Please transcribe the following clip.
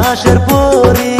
আকাশের পরী